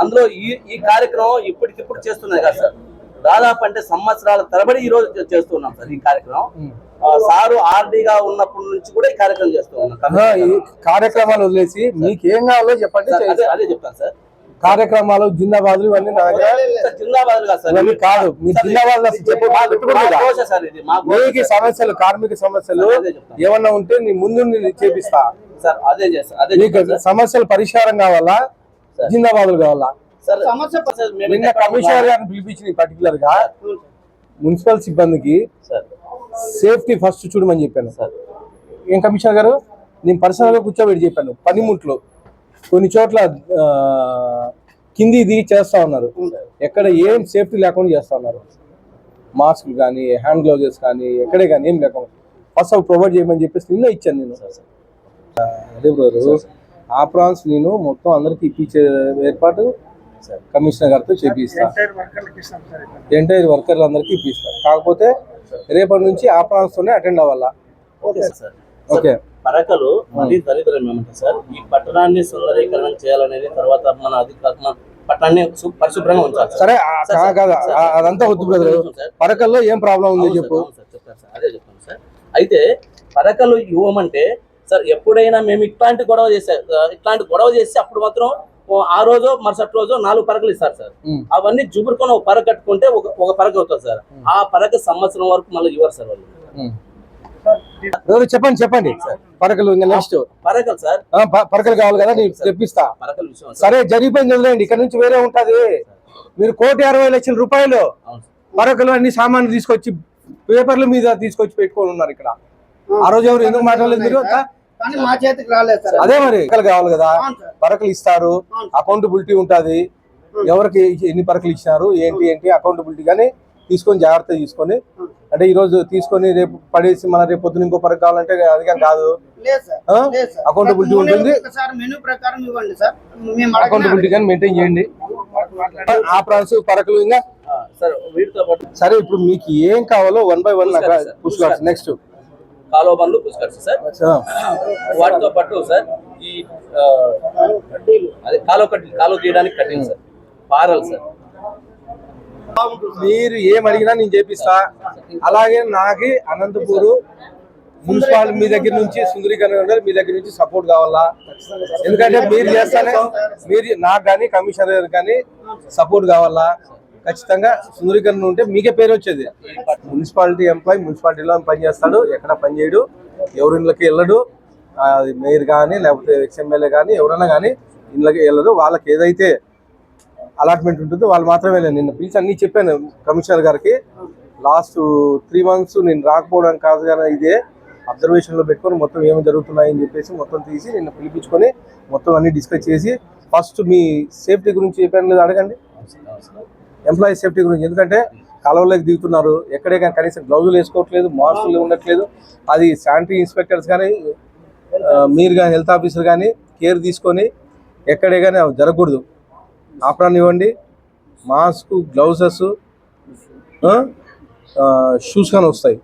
అందులో ఈ ఈ కార్యక్రమం ఇప్పటికిప్పుడు చేస్తున్నది కదా సార్. దాదాపు అంటే సంవత్సరాల తరబడి ఈ రోజు చేస్తున్నాం సార్ ఈ కార్యక్రమం. సారు ఆర్డీగా ఉన్నప్పటి నుంచి కూడా ఈ కార్యక్రమం చేస్తూ ఉన్నాం. కార్యక్రమాలు వదిలేసి మీకు ఏం కావాలో చెప్పండి అదే చెప్తాను సార్. కార్యక్రమాలు ఇవన్నీ జిందాబాద్ కాదు సార్. ఇవన్నీ కాదు. మీరు జిందాబాద్ మీకు. సమస్యలు కార్మిక సమస్యలు. ఏమన్నా ఉంటే నీ ముందు చేపిస్తా. సార్ అదే చేస్తాను అదే మీకు. సమస్యలు పరిష్కారం కావాలా. జిందాబాద్లు కావాలా? నిన్న కమిషనర్? గారిని పిలిపించింది పర్టికులర్గా మున్సిపల్ సిబ్బందికి సార్. సేఫ్టీ ఫస్ట్ చూడమని చెప్పాను. సార్. ఏం కమిషనర్ గారు? నేను పర్సనల్గా కూర్చోబెట్టి చెప్పాను. పనిముట్లు కొన్ని చోట్ల కింది దిగి చేస్తా ఉన్నారు. ఎక్కడ ఏం సేఫ్టీ లేకుండా చేస్తా ఉన్నారు. మాస్క్ కానీ హ్యాండ్ గ్లౌజెస్ కానీ ఎక్కడే కానీ ఏం లేకుండా. ఫస్ట్ అవి ప్రొవైడ్ చేయమని చెప్పేసి నిన్న ఇచ్చాను నేను. అదే బ్రదరు. ఆ ప్రాన్స్ నేను మొత్తం అందరికి ఇప్పించే ఏర్పాటు కమిషనర్ గారితో చేపిస్తా. ఎంటైర్ వర్కర్లు అందరికీ ఇప్పిస్తా. కాకపోతే రేపటి నుంచి ఆ ప్రాన్స్ తోనే అటెండ్ అవ్వాలా? Okay sir. ఓకే పరకలు మరీ దరిద్రం ఏమంటారు సార్ ఈ పట్టణాన్ని సుందరీకరణ చేయాలనేది తర్వాత మన అధికార పట్టణాన్ని పరిశుభ్రంగా ఉంచాలి సార్. కాదు అదంతా వద్దు బ్రదర్. సార్. పరకల్లో ఏం ప్రాబ్లం ఉంది చెప్పు సార్, అవును సార్, చెప్తాను సార్. అదే చెప్తాను సార్. అయితే పరకలు ఇవ్వమంటే సార్ ఎప్పుడైనా మేము ఇట్లాంటి గొడవ చేసే ఇట్లాంటి గొడవ చేస్తే అప్పుడు మాత్రం ఆ రోజు మరుసటి రోజు నాలుగు పరకలు ఇస్తారు సార్. అవన్నీ జుబురుకొని ఒక పరక కట్టుకుంటే ఒక ఒక పరక అవుతుంది సార్. ఆ పరక సంవత్సరం వరకు మళ్ళీ ఇవ్వరు సార్ వాళ్ళు. చెప్పండి చెప్పండి. పరకలు నెక్స్ట్ పరకలు సార్. పరకలు కావాలి కదా నేను తెప్పిస్తా. పరకల విషయం సార్. జరిగిపోయింది వదిలేండి ఇక్కడ నుంచి వేరే ఉంటది. మీరు కోటి అరవై లక్షల రూపాయలు. పరకలు అన్ని సామాన్లు తీసుకొచ్చి పేపర్ల మీద తీసుకొచ్చి పెట్టుకొని ఉన్నారు ఇక్కడ. ఆ రోజు ఎవరు ఎందుకు మాట్లాడలేదు మీరు? అదే మరి కావాలి కదా. పరకలు ఇస్తారు. అకౌంటబిలిటీ ఉంటది. ఎవరికి ఎన్ని పరకలు ఇచ్చినారు ఏంటి ఏంటి అకౌంటబిలిటీ కానీ తీసుకొని జాగ్రత్త తీసుకొని అంటే ఈ రోజు తీసుకొని రేపు పడేసి మన రేపు పొద్దున ఇంకో పరక కావాలంటే అది కానీ కాదు. మూడు ఉంటుంది. అకౌంటబిలిటీ కానీ మెయింటైన్ చేయండి. ఆ ప్రాన్స్ పరకలు ఇంకా? సార్ ఇప్పుడు మీకు ఏం కావాలో one by one. Pushkar next కాలువ బండ్లు పుష్కర్స్ సార్. వాటితో పాటు సార్ ఈ అదే కాలువ కట్టి కాలువ తీయడానికి కట్టింది సార్. పారలు సార్. మీరు ఏం అడిగినా నేను చేపిస్తా. అలాగే నాకి అనంతపూర్ మున్సిపాల్ మీ దగ్గర నుంచి సుందరీకరణ మీ దగ్గర నుంచి సపోర్ట్ కావాలా? ఎందుకంటే మీరు చేస్తానే మీరు నాకు కానీ కమిషనర్ కానీ సపోర్ట్ కావాలా? ఖచ్చితంగా సుందరీకరణ ఉంటే మీకే పేరు వచ్చేది. మున్సిపాలిటీ ఎంప్లాయ్ మున్సిపాలిటీలో పనిచేస్తాడు ఎక్కడ పని చేయడు ఎవరి ఇళ్ళకి వెళ్ళడు అది మేయర్ కానీ లేకపోతే ఎక్స్ఎమ్మెల్యే కానీ ఎవరైనా కానీ ఇళ్ళకి వెళ్ళదు వాళ్ళకి ఏదైతే అలాట్మెంట్ ఉంటుందో వాళ్ళు మాత్రమే వెళ్ళాను నిన్న పిలిచి అన్ని చెప్పాను కమిషనర్ గారికి. లాస్ట్ త్రీ మంత్స్ నేను రాకపోవడానికి కాదు కానీ ఇదే అబ్జర్వేషన్లో పెట్టుకొని మొత్తం ఏమి జరుగుతున్నాయని చెప్పేసి మొత్తం తీసి నిన్న పిలిపించుకొని మొత్తం అన్ని డిస్కస్ చేసి ఫస్ట్ మీ సేఫ్టీ గురించి చెప్పాను లేదా అడగండి. ఎంప్లాయీ సేఫ్టీ గురించి. ఎందుకంటే కాలువలోకి దిగుతున్నారు. ఎక్కడే కానీ కనీసం గ్లౌజులు వేసుకోవట్లేదు మాస్కులు ఉండట్లేదు. అది శానిటరీ ఇన్స్పెక్టర్స్ కానీ మీరు కానీ హెల్త్ ఆఫీసర్ కానీ కేర్ తీసుకొని ఎక్కడే కానీ అవి జరగకూడదు. ఆపరాన్ని ఇవ్వండి. మాస్క్ గ్లౌజెస్ షూస్ కానీ వస్తాయి.